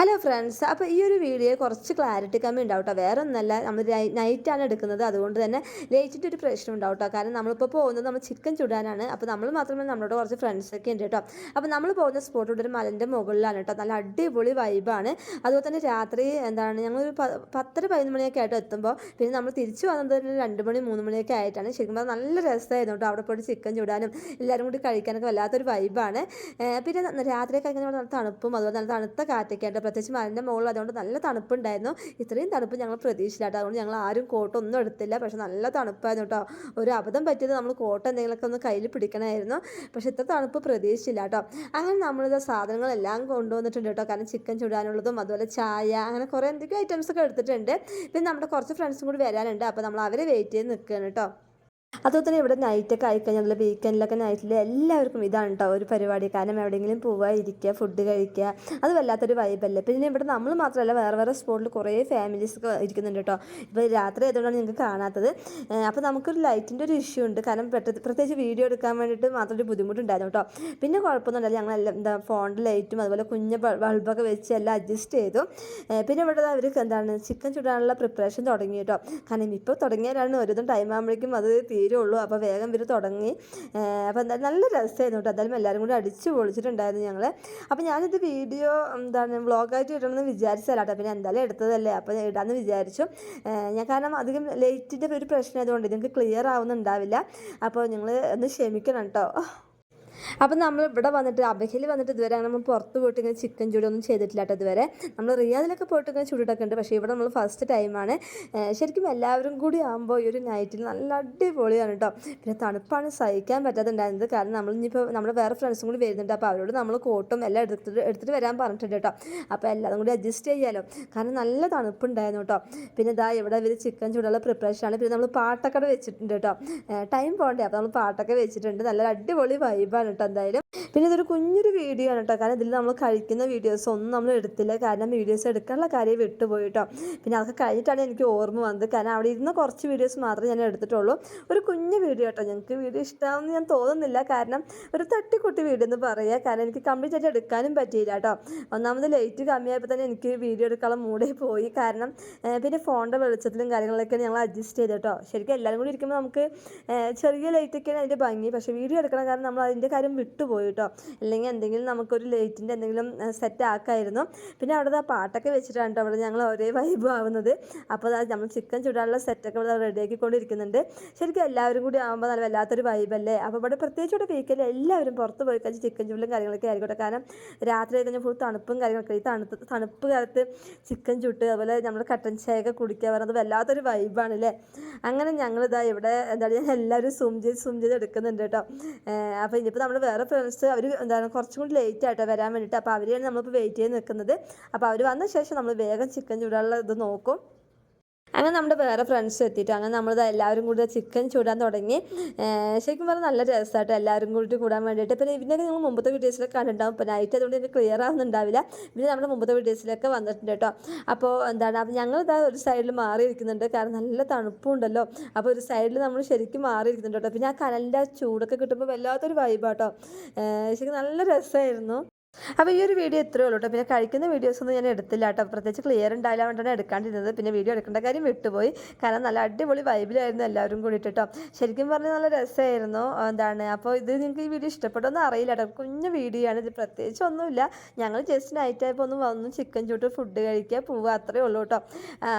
Hello friends അപ്പോൾ ഈ ഒരു വീഡിയോ കുറച്ച് ക്ലാരിറ്റി കമ്മി ഉണ്ടാവും കേട്ടോ വേറെ ഒന്നല്ല നമ്മൾ നൈറ്റാണ് എടുക്കുന്നത്. അതുകൊണ്ട് തന്നെ ലേറ്റിട്ട് ഒരു പ്രശ്നം ഉണ്ടാവും കേട്ടോ കാരണം നമ്മളിപ്പോൾ പോകുന്നത് നമ്മൾ ചിക്കൻ ചുടാനാണ്. അപ്പോൾ നമ്മൾ മാത്രമല്ല നമ്മളോട് കുറച്ച് ഫ്രണ്ട്സൊക്കെ ഉണ്ട് കേട്ടോ. അപ്പോൾ നമ്മൾ പോകുന്ന സ്പോട്ട് ഒരു മലന്റെ മുകളിലാണ് കേട്ടോ. നല്ല അടിപൊളി വൈബാണ് അതുപോലെ തന്നെ രാത്രി എന്താണ് ഞങ്ങളൊരു ഒരു പത്തര പതിനൊന്ന് മണിയൊക്കെ ആയിട്ട് എത്തുമ്പോൾ പിന്നെ നമ്മൾ തിരിച്ചു വന്നത് ഒരു രണ്ട് മണി മൂന്ന് മണിയൊക്കെ ആയിട്ടാണ്. ശരിക്കും നല്ല രസമായിരുന്നു കേട്ടോ അവിടെ പോയിട്ട് ചിക്കൻ ചുടാനും എല്ലാവരും കൂടി കഴിക്കാനൊക്കെ വല്ലാത്തൊരു വൈബാണ് പിന്നെ രാത്രി കഴിക്കുന്ന നല്ല തണുപ്പും അതുപോലെ നല്ല തണുത്ത കാറ്റൊക്കെ ആയിട്ട് പ്രത്യേകിച്ച് മലന്റെ മുകളിൽ അതുകൊണ്ട് നല്ല തണുപ്പുണ്ടായിരുന്നു. ഇത്രയും തണുപ്പ് ഞങ്ങൾ പ്രതീക്ഷിച്ചില്ലാട്ടോ. അതുകൊണ്ട് ഞങ്ങൾ ആരും കോട്ടൊന്നും എടുത്തില്ല. പക്ഷെ നല്ല തണുപ്പായിരുന്നു കേട്ടോ. ഒരു അബദ്ധം പറ്റിയത് നമ്മൾ കോട്ട് എന്തെങ്കിലുമൊക്കെ ഒന്ന് കയ്യിൽ പിടിക്കണമായിരുന്നു. പക്ഷെ ഇത്ര തണുപ്പ് പ്രതീക്ഷിച്ചില്ല കേട്ടോ അങ്ങനെ നമ്മളിത് സാധനങ്ങളെല്ലാം കൊണ്ടുവന്നിട്ടുണ്ട് കേട്ടോ. കാരണം ചിക്കൻ ചുടാനുള്ളതും അതുപോലെ ചായ അങ്ങനെ കുറേ എന്തൊക്കെയോ ഐറ്റംസ് ഒക്കെ എടുത്തിട്ടുണ്ട്. പിന്നെ നമ്മുടെ കുറച്ച് ഫ്രണ്ട്സും കൂടി വരാനുണ്ട്. അപ്പോൾ നമ്മൾ അവരെ വെയിറ്റ് ചെയ്ത് നിൽക്കുകയാണ് കേട്ടോ. അതുപോലെ തന്നെ ഇവിടെ നൈറ്റൊക്കെ ആയിക്കഴിഞ്ഞാൽ അതുപോലെ വീക്കെൻഡിലൊക്കെ നൈറ്റിൽ എല്ലാവർക്കും ഇതാണ് കേട്ടോ ഒരു പരിപാടി. കാരണം എവിടെയെങ്കിലും പോവുക ഇരിക്കുക ഫുഡ് കഴിക്കുക അത് വല്ലാത്തൊരു വൈബല്ലേ പിന്നെ ഇവിടെ നമ്മൾ മാത്രമല്ല വേറെ വേറെ സ്പോട്ടിൽ കുറേ ഫാമിലീസ് ഒക്കെ ഇരിക്കുന്നുണ്ട് കേട്ടോ ഇപ്പോൾ രാത്രി ആയതുകൊണ്ടാണ് നിങ്ങൾക്ക് കാണാത്തത്. അപ്പോൾ നമുക്കൊരു ലൈറ്റിന്റെ ഒരു ഇഷ്യൂ ഉണ്ട്. കാരണം പ്രത്യേകിച്ച് വീഡിയോ എടുക്കാൻ വേണ്ടിയിട്ട് മാത്രം ഒരു ബുദ്ധിമുട്ടുണ്ടായിരുന്നു കേട്ടോ പിന്നെ കുഴപ്പമൊന്നുമില്ല. ഞങ്ങൾ എന്താ ഫോണിന്റെ ലൈറ്റും അതുപോലെ കുഞ്ഞ് ബൾബൊക്കെ വെച്ച് എല്ലാം അഡ്ജസ്റ്റ് ചെയ്തു. പിന്നെ ഇവിടെ അവർ എന്താണ് ചിക്കൻ ചുടാനുള്ള പ്രിപ്പറേഷൻ തുടങ്ങി കേട്ടോ കാരണം ഇപ്പോൾ തുടങ്ങിയാലാണ് ഒരുതും ടൈം ആകുമ്പോഴേക്കും അത് തീരുള്ളൂ അപ്പോൾ വേഗം ഇവർ തുടങ്ങി. അപ്പോൾ എന്തായാലും നല്ല രസമായിരുന്നു കേട്ടോ. എന്തായാലും എല്ലാവരും കൂടി അടിച്ച് പൊളിച്ചിട്ടുണ്ടായിരുന്നു ഞങ്ങൾ അപ്പോൾ ഞാനിത് വീഡിയോ എന്താണ് വ്ളോഗായിട്ട് ഇടണമെന്ന് വിചാരിച്ചല്ല കേട്ടോ. പിന്നെ എന്തായാലും എടുത്തതല്ലേ. അപ്പോൾ ഇടാമെന്ന് വിചാരിച്ചു. ഞാൻ കാരണം അധികം ലൈറ്റിന്റെ ഒരു പ്രശ്നം ആയതുകൊണ്ട് നിങ്ങൾക്ക് ക്ലിയർ ആവുന്നുണ്ടാവില്ല. അപ്പോൾ നിങ്ങൾ ഒന്ന് ക്ഷമിക്കണം കേട്ടോ. അപ്പം നമ്മൾ ഇവിടെ വന്നിട്ട് അബഹയിൽ വന്നിട്ട് ഇതുവരെ അങ്ങനെ നമ്മൾ പുറത്ത് പോയിട്ട് ഇങ്ങനെ ചിക്കൻ ചൂടൊന്നും ചെയ്തിട്ടില്ല കേട്ടോ ഇതുവരെ. നമ്മൾ റിയാദിലൊക്കെ പോയിട്ട് ഇങ്ങനെ ചൂടിട്ടൊക്കെ ഉണ്ട്. പക്ഷേ ഇവിടെ നമ്മൾ ഫസ്റ്റ് ടൈമാണ് ശരിക്കും എല്ലാവരും കൂടി ആകുമ്പോൾ ഈ ഒരു നൈറ്റിൽ നല്ല അടിപൊളിയാണ് കേട്ടോ പിന്നെ തണുപ്പാണ് സഹിക്കാൻ പറ്റാതുണ്ടായിരുന്നത് കാരണം നമ്മൾ ഇനിയിപ്പോൾ നമ്മുടെ വേറെ ഫ്രണ്ട്സും കൂടി വരുന്നുണ്ട്. അപ്പോൾ അവരോട് നമ്മൾ കോട്ടും എല്ലാം എടുത്തിട്ട് എടുത്തിട്ട് വരാൻ പറഞ്ഞിട്ടുണ്ട് കേട്ടോ അപ്പോൾ എല്ലാം കൂടി അഡ്ജസ്റ്റ് ചെയ്യാലോ. കാരണം നല്ല തണുപ്പുണ്ടായിരുന്നു കേട്ടോ പിന്നെ ഇതാ ഇവിടെ ഇവർ ചിക്കൻ ചൂടുള്ള പ്രിപ്പറേഷനാണ് പിന്നെ നമ്മൾ പാട്ടൊക്കെ വെച്ചിട്ടുണ്ട് കേട്ടോ ടൈം പോകണ്ടേ അപ്പോൾ നമ്മൾ പാട്ടൊക്കെ വെച്ചിട്ടുണ്ട്. നല്ല അടിപൊളി വൈബാണ് കേട്ടോ എന്തായാലും പിന്നെ ഇതൊരു കുഞ്ഞൊരു വീഡിയോ ആണ് കേട്ടോ കാരണം ഇതിൽ നമ്മൾ കഴിക്കുന്ന വീഡിയോസ് ഒന്നും നമ്മൾ എടുത്തില്ല. കാരണം വീഡിയോസ് എടുക്കാനുള്ള കാര്യം വിട്ടുപോയി കേട്ടോ പിന്നെ അതൊക്കെ കഴിഞ്ഞിട്ടാണ് എനിക്ക് ഓർമ്മ വന്നത്. കാരണം അവിടെ ഇരുന്ന കുറച്ച് വീഡിയോസ് മാത്രമേ ഞാൻ എടുത്തിട്ടുള്ളൂ. ഒരു കുഞ്ഞു വീഡിയോ കേട്ടോ ഞങ്ങൾക്ക് വീഡിയോ ഇഷ്ടമാണെന്ന് ഞാൻ തോന്നുന്നില്ല. കാരണം ഒരു തട്ടിക്കുട്ടി വീഡിയോ എന്ന് പറയുക കാരണം എനിക്ക് കംപ്ലീറ്റ് ആയിട്ട് എടുക്കാനും പറ്റിയില്ല കേട്ടോ ഒന്നാമത് ലൈറ്റ് കമ്മിയായപ്പോൾ തന്നെ എനിക്ക് വീഡിയോ എടുക്കാനുള്ള മൂടേ പോയി. കാരണം പിന്നെ ഫോണിന്റെ വെളിച്ചത്തിലും കാര്യങ്ങളൊക്കെ ഞങ്ങൾ അഡ്ജസ്റ്റ് ചെയ്ത് കേട്ടോ ശരിക്കും എല്ലാവരും കൂടി ഇരിക്കുമ്പോൾ നമുക്ക് ചെറിയ ലൈറ്റൊക്കെയാണ് അതിന്റെ ഭംഗി. പക്ഷേ വീഡിയോ എടുക്കണം കാരണം നമ്മൾ അതിന്റെ കാര്യം വിട്ടുപോയി. കേട്ടോ അല്ലെങ്കിൽ എന്തെങ്കിലും നമുക്കൊരു ലൈറ്റിന്റെ എന്തെങ്കിലും സെറ്റ് ആക്കായിരുന്നു. പിന്നെ അവിടെ ആ പാട്ടൊക്കെ വെച്ചിട്ടാണ് കേട്ടോ അവിടെ ഞങ്ങൾ ഒരേ വൈബ് ആവുന്നത്. അപ്പോൾ നമ്മൾ ചിക്കൻ ചുടാനുള്ള സെറ്റൊക്കെ ഇവിടെ റെഡിയാക്കിക്കൊണ്ടിരിക്കുന്നുണ്ട്. ശരിക്കും എല്ലാവരും കൂടി ആകുമ്പോൾ നല്ല വല്ലാത്തൊരു വൈബല്ലേ അപ്പോൾ ഇവിടെ പ്രത്യേകിച്ച് ഇവിടെ വീക്കിൽ എല്ലാവരും പുറത്ത് പോയി കഴിച്ച് ചിക്കൻ ചൂടിലും കാര്യങ്ങളൊക്കെ ആയിക്കോട്ടെ കാരണം രാത്രി കഴിഞ്ഞാൽ ഫുൾ തണുപ്പും കാര്യങ്ങളൊക്കെ. ഈ തണുപ്പ് തണുപ്പ് കാലത്ത് ചിക്കൻ ചുട്ട് അതുപോലെ നമ്മൾ കട്ടൻ ചായയൊക്കെ കുടിക്കുക പറയുന്നത് വല്ലാത്തൊരു വൈബാണ് അല്ലേ അങ്ങനെ ഞങ്ങളിതാ ഇവിടെ എന്താ പറയുക എല്ലാവരും സൂം ചെയ്ത് സൂം ചെയ്ത് എടുക്കുന്നുണ്ട് കേട്ടോ അപ്പോൾ ഇനിയിപ്പോൾ നമ്മൾ വേറെ ഫ്രണ്ട്സ് അവർ എന്താണ് കുറച്ചും കൂടി ലേറ്റ് ആയിട്ടോ വരാൻ വേണ്ടിയിട്ട് അപ്പോൾ അവരെയാണ് നമ്മളിപ്പോൾ വെയിറ്റ് ചെയ്ത് നിൽക്കുന്നത് അപ്പോൾ അവർ വന്ന ശേഷം നമ്മൾ വേഗം ചിക്കൻ ചൂടാനുള്ള ഇത് നോക്കും. അങ്ങനെ നമ്മുടെ വേറെ ഫ്രണ്ട്സ് എത്തിയിട്ട്. അങ്ങനെ നമ്മൾ എല്ലാവരും കൂടി ചിക്കൻ ചൂടാൻ തുടങ്ങി. ശരിക്കും പറഞ്ഞാൽ നല്ല രസമായിട്ട് എല്ലാവരും കൂടി കൂടാൻ വേണ്ടിയിട്ട്. പിന്നെ ഇതിനൊക്കെ നിങ്ങൾ മുമ്പത്തെ വീഡിയോസിലൊക്കെ കണ്ടിട്ടുണ്ടാവും. ഇപ്പോൾ നൈറ്റ് അതുകൊണ്ട് എനിക്ക് ക്ലിയർ ആവുന്നുണ്ടാവില്ല പിന്നെ നമ്മുടെ മുമ്പത്തെ വീഡിയോസിലൊക്കെ വന്നിട്ടുണ്ട് കേട്ടോ. അപ്പോൾ എന്താണ് അപ്പോൾ ഞങ്ങൾ ഇതാ ഒരു സൈഡിൽ മാറിയിരിക്കുന്നുണ്ട്. കാരണം നല്ല തണുപ്പുണ്ടല്ലോ. അപ്പോൾ ഒരു സൈഡിൽ നമ്മൾ ശരിക്കും മാറിയിരിക്കുന്നുണ്ട് കേട്ടോ. പിന്നെ ആ കനലിന്റെ ആ ചൂടൊക്കെ കിട്ടുമ്പോൾ വല്ലാത്തൊരു വൈബാട്ടോ ശരിക്കും നല്ല രസമായിരുന്നു അപ്പോൾ ഈ ഒരു വീഡിയോ ഇത്രയേ ഉള്ളൂ കേട്ടോ. പിന്നെ കഴിക്കുന്ന വീഡിയോസ് ഒന്നും ഞാൻ എടുത്തില്ല കേട്ടോ. പ്രത്യേകിച്ച് ക്ലിയർ ഉണ്ടായില്ല കൊണ്ടാണ് എടുക്കാണ്ടിരുന്നത്. പിന്നെ വീഡിയോ എടുക്കേണ്ട കാര്യം വിട്ടുപോയി. കാരണം നല്ല അടിപൊളി വൈബിലായിരുന്നു എല്ലാവരും കൂടിയിട്ട് കേട്ടോ. ശരിക്കും പറഞ്ഞാൽ നല്ല രസമായിരുന്നു. എന്താണ്? അപ്പോൾ ഇത് നിങ്ങൾക്ക് ഈ വീഡിയോ ഇഷ്ടപ്പെട്ടൊന്നും അറിയില്ല കേട്ടോ. കുഞ്ഞു വീഡിയോ ആണ്. ഇത് പ്രത്യേകിച്ച് ഒന്നുമില്ല. ഞങ്ങൾ ജസ്റ്റ് നൈറ്റ് ആയപ്പോൾ ഒന്ന് വന്നു ചിക്കൻ ചൂട്ട് ഫുഡ് കഴിക്കുക പോവുക അത്രയേ ഉള്ളൂ കേട്ടോ.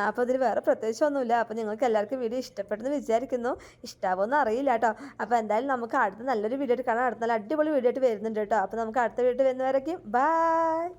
അപ്പോൾ ഇതിൽ വേറെ പ്രത്യേകിച്ച് ഒന്നുമില്ല. അപ്പോൾ നിങ്ങൾക്ക് എല്ലാവർക്കും വീഡിയോ ഇഷ്ടപ്പെട്ടെന്ന് വിചാരിക്കുന്നു. ഇഷ്ടമാവുമെന്ന് അറിയില്ല കേട്ടോ. അപ്പോൾ എന്തായാലും നമുക്ക് അടുത്ത നല്ലൊരു വീഡിയോ ആയിട്ട് കാണാം. അടുത്ത നല്ല അടിപൊളി വീഡിയോ ആയിട്ട് വരുന്നുണ്ട് കേട്ടോ. അപ്പോൾ നമുക്ക് അടുത്ത വീഡിയോ Bye.